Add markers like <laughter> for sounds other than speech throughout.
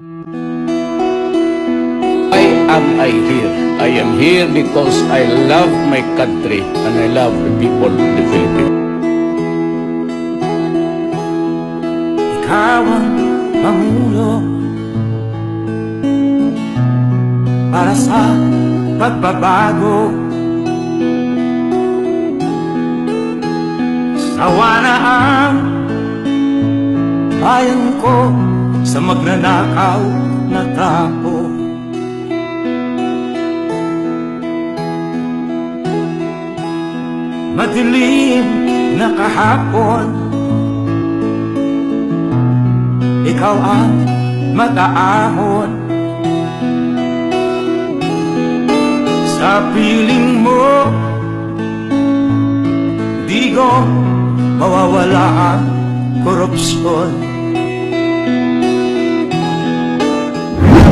Why am I here? I am here because I love my country and I love the people of the Philippines. Ikaw ang pangulo para sa pagbabago. Sawa na ang bayan ko sa magnanakaw na tao. Madilim na kahapon ikaw ang mataahon Sa piling mo Di ko mawawala ang korupsyon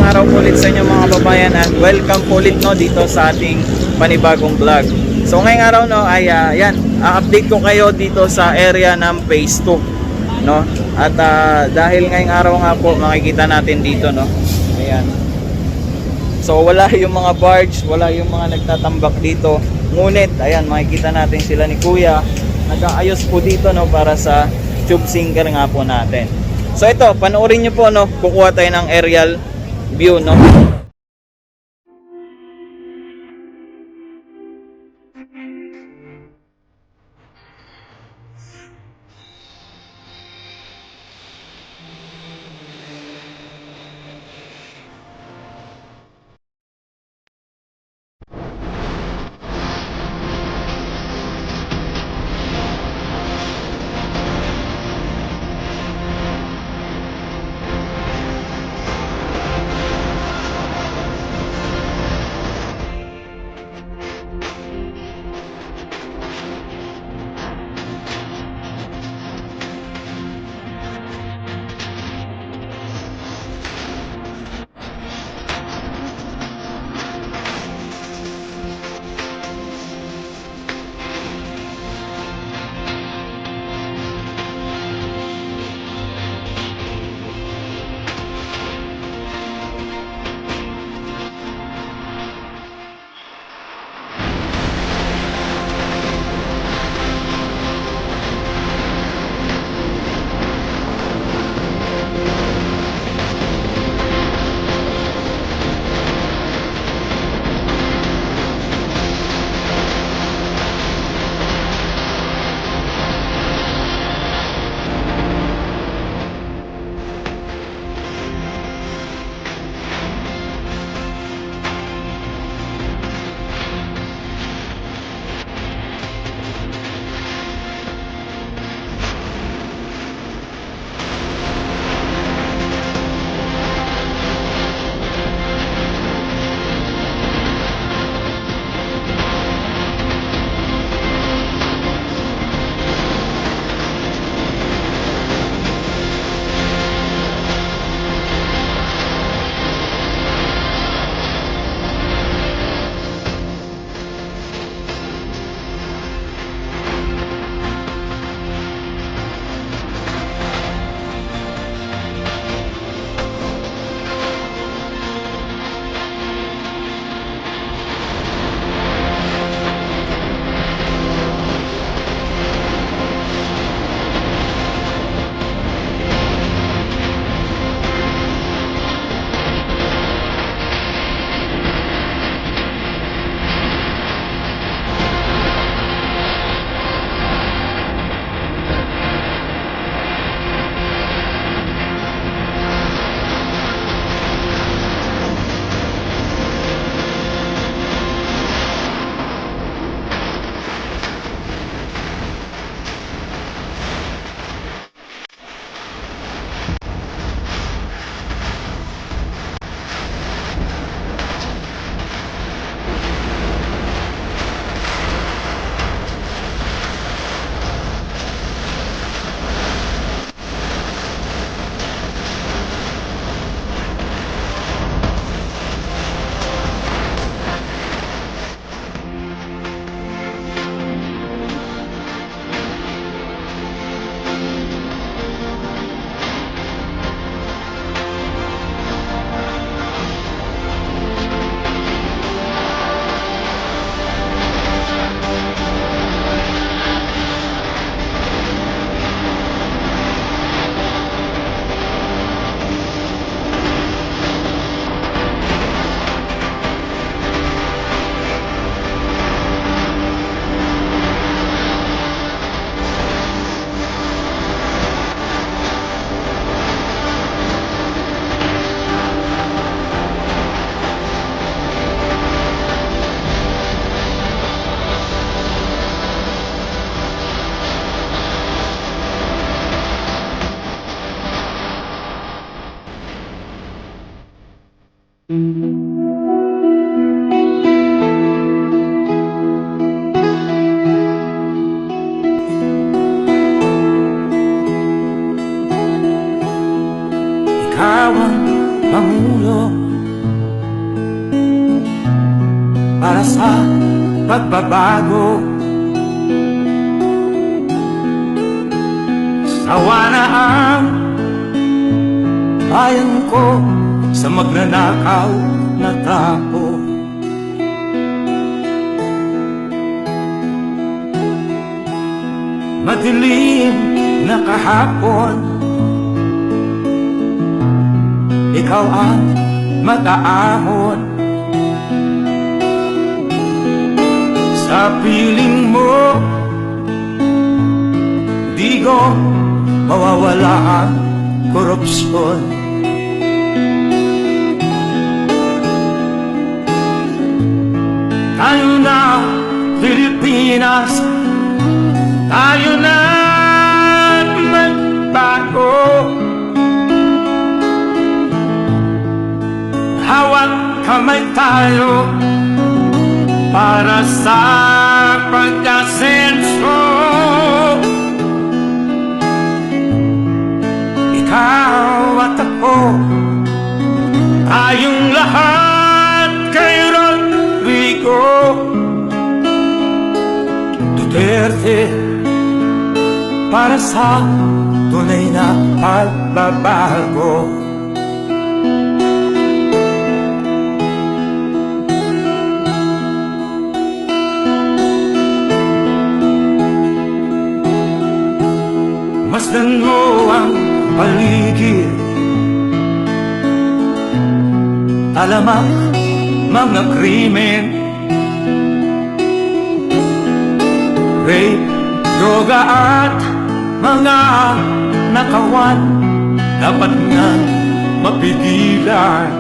Magandang araw po ulit sa inyo mga babayan at welcome po ulit no dito sa ating panibagong vlog. So ngayong araw no ay ah, yan, update ko kayo dito sa area ng phase 2 no. At ah, dahil ngayong araw nga po makikita natin dito no. Ayan. So wala <laughs> yung mga barge, wala yung mga nagtatambak dito. Ngunit ayan makikita natin sila ni Kuya nag-aayos po dito no para sa tube sinker nga po natin. So ito, panoorin nyo po no, kukuha tayo ng aerial view no. Pagbabago. Sawa na ang bayan ko Sa magnanakaw na tao. Madilim na kahapon. Ikaw ang mataahon Sa piling mo. Di ko mawawala ang korupsyon. Tayo na Pilipinas. Tayo na magbago. Hawak kamay tayo para sa pagkasenso Ikaw at ako Tayong lahat kay Rodrigo. Duterte Para sa tunay na pagbabago paligid. Alamak mga krimen. Rape, droga at mga nakawan Dapat nga mapigilan.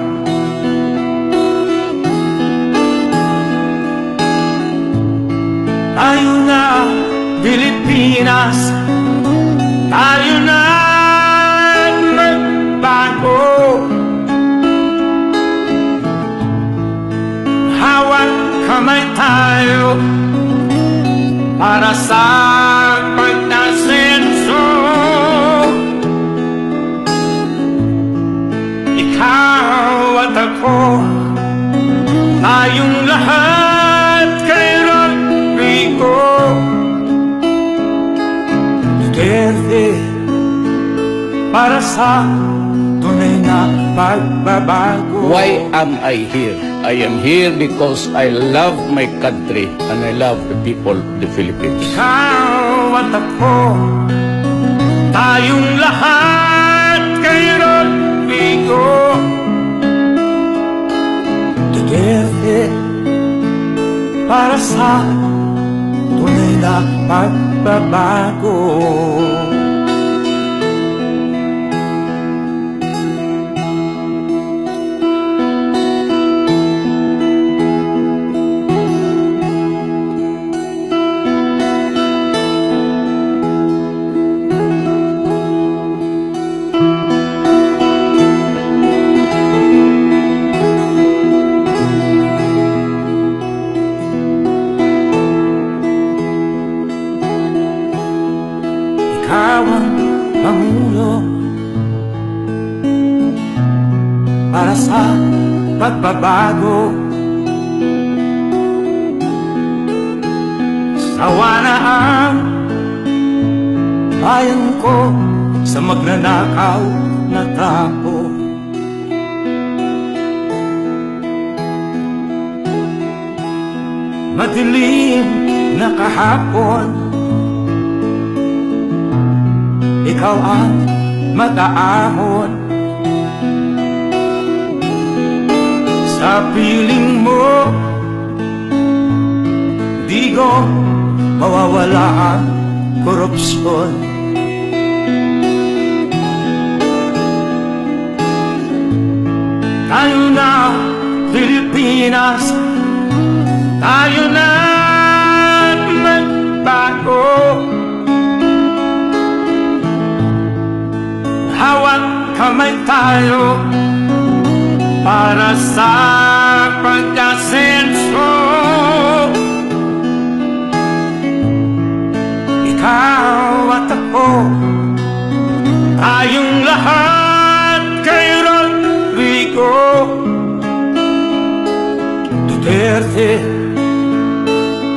Tayo na Pilipinas. Tayo na kamay tayo Para sa pagdasenso Ikaw at ako Tayong lahat kay Rodrigo. Duterte para sa na pagbabago. Why am I here? I am here because I love my country and I love the people of the Philippines. Ikaw at ako, tayong lahat kay Rodrigo. Duterte para sa tunay na pagbabago. Pangulo Para sa pagbabago. Sawa na ang bayan ko Sa magnanakaw na tao Madilim na kahapon ikaw ang mataahon. Sa piling mo Di ko mawawala ang korupsyon. Tayo na Pilipinas. Tayo na kamay tayo para sa pagkasenso Ikaw at ako Tayong lahat kay Rodrigo. Duterte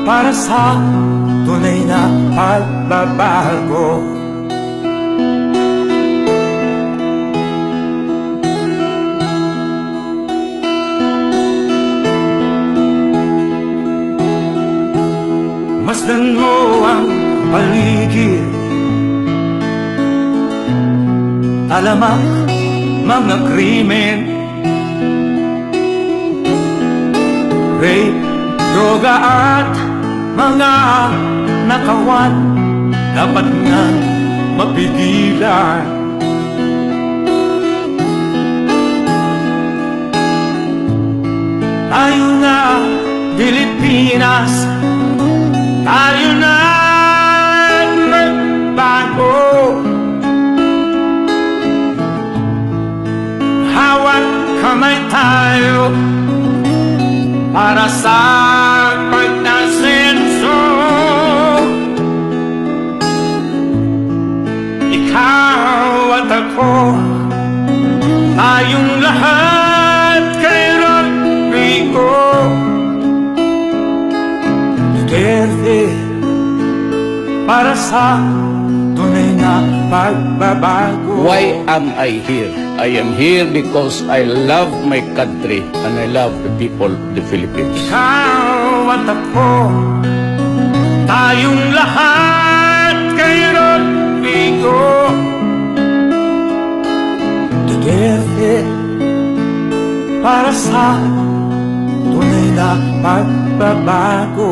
Para sa tunay na pagbabago Masdan mo ang paligid. Talamak mga krimen. Rape, droga at mga nakawan Dapat nga mapigilan. Tayo na Pilipinas tayo na magbago. Hawat kamay tayo Para sa para sa tunay na pagbabago. Why am I here? I am here because I love my country and I love the people of the Philippines. Ikaw at ako, tayong lahat kay Rodrigo. Duterte para sa tunay na pagbabago.